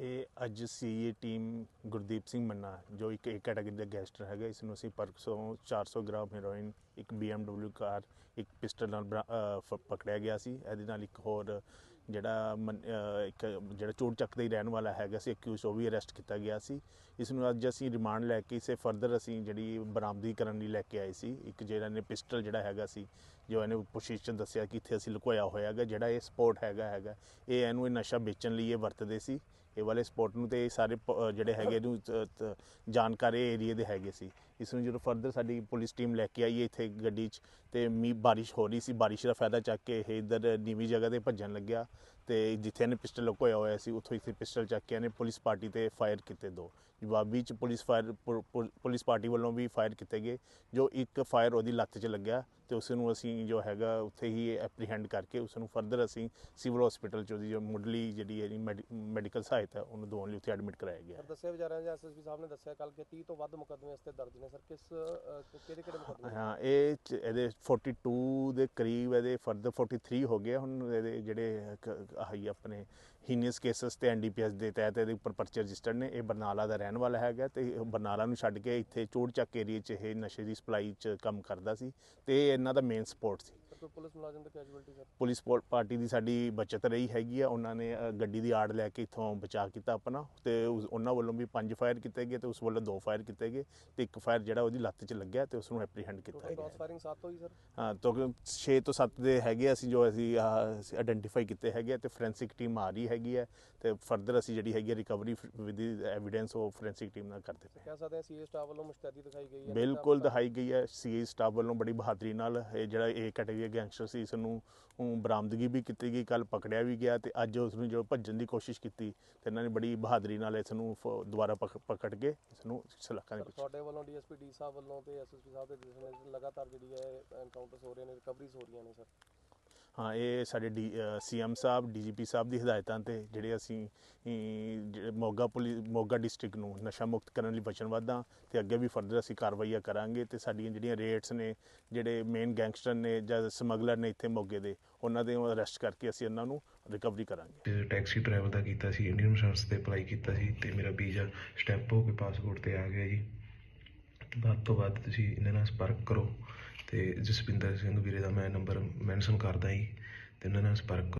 Yeah. ਇਹ ਅੱਜ CA team Gurdeep Singh Manna, ਜੋ ਇੱਕ ਏ ਕੈਟਾਗਰੀ ਦਾ ਗੈਂਗਸਟਰ ਹੈਗਾ, ਇਸ ਨੂੰ ਅਸੀਂ ਪਰਸੋਂ 400 ਗ੍ਰਾਮ ਹੈਰੋਇਨ ਇੱਕ BMW ਕਾਰ, ਇੱਕ ਪਿਸਟਲ ਨਾਲ ਬਰਾ- ਪਕੜਿਆ ਗਿਆ ਸੀ। ਇਹਦੇ ਨਾਲ ਇੱਕ ਹੋਰ ਜਿਹੜਾ ਮਨ- ਇੱਕ ਜਿਹੜਾ ਚੋਟ ਚੱਕ ਦਾ ਹੀ ਰਹਿਣ ਵਾਲਾ ਹੈਗਾ ਸੀ ਅਕਿਊਜ਼ ਉਹ ਵੀ ਅਰੈਸਟ ਕੀਤਾ ਗਿਆ ਸੀ। ਇਸ ਨੂੰ ਅੱਜ ਅਸੀਂ ਰਿਮਾਂਡ ਲੈ ਕੇ ਇਸੇ ਫਰਦਰ ਅਸੀਂ ਜਿਹੜੀ ਬਰਾਮਦੀ ਕਰਨ ਲਈ ਲੈ ਕੇ ਆਏ ਸੀ। ਇੱਕ ਜਿਹੜਾ ਨੇ ਪਿਸਟਲ ਜਿਹੜਾ ਹੈਗਾ ਸੀ, ਜੋ ਇਹਨੇ ਪੁੱਛਿਸ਼ ਦੱਸਿਆ ਕਿ ਇੱਥੇ ਅਸੀਂ ਲੁਕੋਇਆ ਹੋਇਆ ਹੈਗਾ, ਜਿਹੜਾ ਇਹ ਸਪੋਰਟ ਹੈਗਾ ਹੈਗਾ। ਇਹ ਇਹਨੂੰ ਇਹ ਨਸ਼ਾ ਵੇਚਣ ਲਈ ਇਹ ਵਰਤਦੇ ਸੀ। ਇਹ ਵਾਲੇ ਸਪੋਰਟ ਨੂੰ ਤੇ ਇਹ ਸਾਰੇ ਪ- ਅਹ ਜਿਹੜੇ ਹੈਗੇ ਨੂੰ ਤ- ਤ- ਜਾਣਕਾਰੀ ਏਰੀਏ ਦੇ ਹੈਗੇ ਸੀ। ਇਸ ਨੂੰ ਜਦੋਂ ਫਰਦਰ ਸਾਡੀ ਪੁਲਿਸ ਟੀਮ ਲੈ ਕੇ ਆਈ ਇੱਥੇ ਗੱਡੀ 'ਚ ਤੇ ਮੀਂਹ, ਬਾਰਿਸ਼ ਹੋ ਰਹੀ ਸੀ, ਬਾਰਿਸ਼ ਦਾ ਫਾਇਦਾ ਚੱਕ ਕੇ ਇਹ ਇੱਧਰ ਨੀਵੀਂ ਜਗ੍ਹਾ ਤੇ ਭੱਜਣ ਲੱਗਿਆ ਤੇ ਜਿੱਥੇ ਇਹਨੇ ਪਿਸਟਲ ਲੁਕੋਇਆ ਹੋਇਆ ਸੀ, ਉੱਥੋਂ ਇੱਥੇ ਪਿਸਟਲ ਚੱਕ ਕੇ ਇਹਨੇ ਪੁਲਿਸ ਪਾਰਟੀ ਤੇ ਫਾਇਰ ਕੀਤੇ ਦੋ। ਜਵਾਬੀ ਚ ਪੁਲਿਸ ਫਾਇਰ ਪੁਲਿਸ ਪਾਰਟੀ ਵੱਲੋਂ ਵੀ ਫਾਇਰ ਕੀਤੇ ਗਏ, ਜੋ ਇੱਕ ਫਾਇਰ ਉਹਦੀ ਲੱਤ 'ਚ ਲੱਗਿਆ ਤੇ ਉਸ ਨੂੰ ਅਸੀਂ ਜੋ ਹੈਗਾ ਉੱਥੇ ਹੀ ਐਪਰੀਹੈਂਡ ਕਰਕੇ ਉਸ ਨੂੰ ਫਰਦਰ ਅਸੀਂ ਸਿਵਲ ਹਸਪੀਟਲ 'ਚ ਉਹਦੀ ਜੋ ਮੁੱਢਲੀ ਜਿਹੜੀ ਹੈ ਮੈਡੀਕਲ ਸਹਾਇਤਾ ਉਹਨੂੰ ਦੋਣ ਲਈ ਉੱਥੇ ਐਡਮਿਟ ਕਰਾਇਆ ਗਿਆ। ਦੱਸਿਆ ਵਿਚਾਰਿਆਂ ਦੇ ਐਸਐਸਪੀ ਸਾਹਿਬ ਨੇ ਦੱਸਿਆ ਕੱਲ ਕਿ 30 ਤੋਂ ਵੱਧ ਮੁਕੱਦਮੇ ਇਸ ਤੇ ਦਰਜ ਨੇ। ਸਰ ਕਿਸ ਕਿਹੜੇ ਕਿਹੜੇ ਮੁਕੱਦਮੇ? ਹਾਂ ਇਹ ਇਹਦੇ 42 ਦੇ ਕਰੀਬ ਇਹਦੇ ਫਰਦਰ 43 ਹੋ ਗਏ ਹੁਣ ਇਹਦੇ ਜਿਹੜੇ ਆਹੀ ਆਪਣੇ ਹੀਨੀਅਸ ਕੇਸਸ ਤੇ ਐਨਡੀਪੀਐਸ ਦੇ ਤਹਿਤ ਇਹਦੇ ਉੱਪਰ ਪਰਚੇ ਰਜਿਸਟਰਡ ਨੇ। ਇਹ ਬਰਨਾਲਾ ਦਾ ਰਹਿਣ ਵਾਲਾ ਹੈਗਾ ਤੇ ਬਰਨਾਲਾ ਨੂੰ ਛੱਡ ਕੇ ਇੱਥੇ ਚੋੜ ਚੱਕ ਏਰੀਏ 'ਚ ਇਹ ਨਸ਼ੇ ਦੀ ਸਪਲਾਈ 'ਚ ਕੰਮ ਕਰਦਾ ਸੀ। ਤੇ ਇਹ ਇਹਨਾਂ ਦਾ ਮੇਨ ਸਪੋਰਟ ਸੀ ਸਰ ਕੋਈ ਪੁਲਿਸ ਮੁਲਾਜ਼ਮ ਤੇ ਕੈਜੂਅਲਟੀ ਸਰ ਪੁਲਿਸ ਪੋ- ਪਾਰਟੀ ਦੀ ਸਾਡੀ ਬਚਤ ਰਹੀ ਹੈਗੀ ਆ। ਉਹਨਾਂ ਨੇ ਅ, ਗੱਡੀ ਦੀ ਆੜ ਲੈ ਕੇ ਇੱਥੋਂ ਬਚਾ ਕੀਤਾ ਆਪਣਾ। ਤੇ ਉਸ- ਉਹਨਾਂ ਵੱਲੋਂ ਵੀ ਪੰਜ ਫਾਇਰ ਕੀਤੇ ਗਏ ਤੇ ਉਸ ਵੱਲੋਂ ਦੋ ਫਾਇਰ ਕੀਤੇ ਗਏ ਤੇ ਇੱਕ ਫਾਇਰ ਜਿਹੜਾ ਉਹਦੀ ਲੱਤ 'ਚ ਲੱਗਿਆ ਤੇ ਉਸ ਨੂੰ ਐਪਰੀਹੈਂਡ ਕੀਤਾ ਟੋਟਲ ਗਿਆ। ਕ੍ਰਾਸ ਫਾਇਰਿੰਗ 7 ਹੋਈ ਸਰ? ਹਾਂ ਤੋਂ 6 ਤੋਂ 7 ਦੇ ਹੈਗੇ ਆ ਅਸੀਂ ਜੋ ਅਸੀਂ ਆਇਡੈਂਟੀਫਾਈ ਕੀਤੇ ਹੈਗੇ ਆ ਤੇ ਫੋਰੈਂਸਿਕ ਟੀਮ ਆ ਰਹੀ ਹੈਗੀ ਹੈ ਤੇ ਫਰਦਰ ਅਸੀਂ ਜਿਹੜੀ ਹੈਗੀ ਰਿਕਵਰੀ ਵਿਦ ਐਵੀਡੈਂਸ ਉਹ ਫੋਰੈਂਸਿਕ ਟੀਮ ਨਾਲ ਕਰਦੇ ਪਏ। ਕਹਿ ਸਕਦੇ ਹਾਂ ਸੀਏ ਸਟਾਫ ਵੱਲੋਂ ਮੁਸ਼ਤੈਦੀ ਦਿਖਾਈ ਗਈ ਹੈ। ਬਿਲਕੁਲ ਦਿਖਾਈ ਗਈ ਹੈ। ਸੀਏ ਸਟਾਫ ਵੱਲੋਂ ਬੜੀ ਬਹਾਦਰੀ ਨਾਲ ਇਹ ਜਿਹੜਾ ਇਹ ਕੈਟਾਗਰੀ ਗੈਂਗਸਟਰ ਸੀ ਇਸ ਨੂੰ ਊਂ ਬਰਾਮਦਗੀ ਵੀ ਕੀਤੀ ਗਈ ਕੱਲ ਪਕੜਿਆ ਵੀ ਗਿਆ ਤੇ ਅੱਜ ਉਸ ਨੂੰ ਜੋ ਭੱਜਣ ਦੀ ਕੋਸ਼ਿਸ਼ ਕੀਤੀ ਤੇ ਇਹਨਾਂ ਨੇ ਬੜੀ ਬਹਾਦਰੀ ਨਾਲ ਇਸ ਨੂੰ ਫ- ਦੁਬਾਰਾ ਪਕ- ਪਕੜ ਕੇ ਇਸ ਨੂੰ ਸਲਾਖਾਂ ਦੇ ਵਿੱਚ ਤੁਹਾਡੇ ਵੱਲੋਂ ਡੀਐਸਪੀ ਡੀ ਸਾਹਿਬ ਵੱਲੋਂ ਤੇ ਐਸਐਸਪੀ ਸਾਹਿਬ ਦੇ ਦਿਸ਼ਾ ਨਿਰਦੇਸ਼ ਲਗਾਤਾਰ ਜਿਹੜੀ ਹੈ ਐਨਕਾਊਂਟਰਸ ਹੋ ਰਹੇ ਨੇ ਰਿਕਵਰੀਜ਼ ਹੋ ਰਹੀਆਂ ਨੇ ਸਰ ਹਾਂ, ਇਹ ਸਾਡੇ ਡੀ ਸੀਐਮ ਸਾਹਿਬ, ਡੀਜੀਪੀ ਸਾਹਿਬ ਦੀ ਹਦਾਇਤਾਂ ਤੇ ਜਿਹੜੇ ਅਸੀਂ ਜਿਹੜੇ ਮੋਗਾ ਪੁਲਿਸ ਮੋਗਾ ਡਿਸਟ੍ਰਿਕਟ ਨੂੰ ਨਸ਼ਾ ਮੁਕਤ ਕਰਨ ਲਈ ਵਚਨਬੱਧ ਹਾਂ ਤੇ ਅੱਗੇ ਵੀ ਫਰਦਰ ਅਸੀਂ ਕਾਰਵਾਈਆਂ ਕਰਾਂਗੇ ਤੇ ਸਾਡੀਆਂ ਜਿਹੜੀਆਂ ਰੇਟਸ ਨੇ, ਜਿਹੜੇ ਮੇਨ ਗੈਂਗਸਟਰ ਨੇ ਜਾਂ ਸਮਗਲਰ ਨੇ ਇੱਥੇ ਮੋਗੇ ਦੇ, ਉਹਨਾਂ ਦੇ ਅਰੈਸਟ ਕਰਕੇ ਅਸੀਂ ਉਹਨਾਂ ਨੂੰ ਰਿਕਵਰੀ ਕਰਾਂਗੇ। ਟੈਕਸੀ ਟਰੈਵਲ ਦਾ ਕੀਤਾ ਸੀ ਇੰਡੀਅਨ ਇੰਸ਼ੋਰੈਂਸ ਤੇ ਅਪਲਾਈ ਕੀਤਾ ਸੀ ਤੇ ਮੇਰਾ ਵੀਜ਼ਾ ਸਟੈਂਪ ਹੋ ਕੇ ਪਾਸਪੋਰਟ ਤੇ ਆ ਗਿਆ ਜੀ। ਤੇ ਵੱਧ ਤੋਂ ਵੱਧ ਤੁਸੀਂ ਇਹਨਾਂ ਨਾਲ ਸੰਪਰਕ ਕਰੋ। ਅਤੇ ਜਸਵਿੰਦਰ ਸਿੰਘ ਵੀਰੇ ਦਾ ਮੈਂ ਨੰਬਰ ਮੈਂਸ਼ਨ ਕਰਦਾ ਜੀ ਅਤੇ ਇਹਨਾਂ ਨਾਲ ਸੰਪਰਕ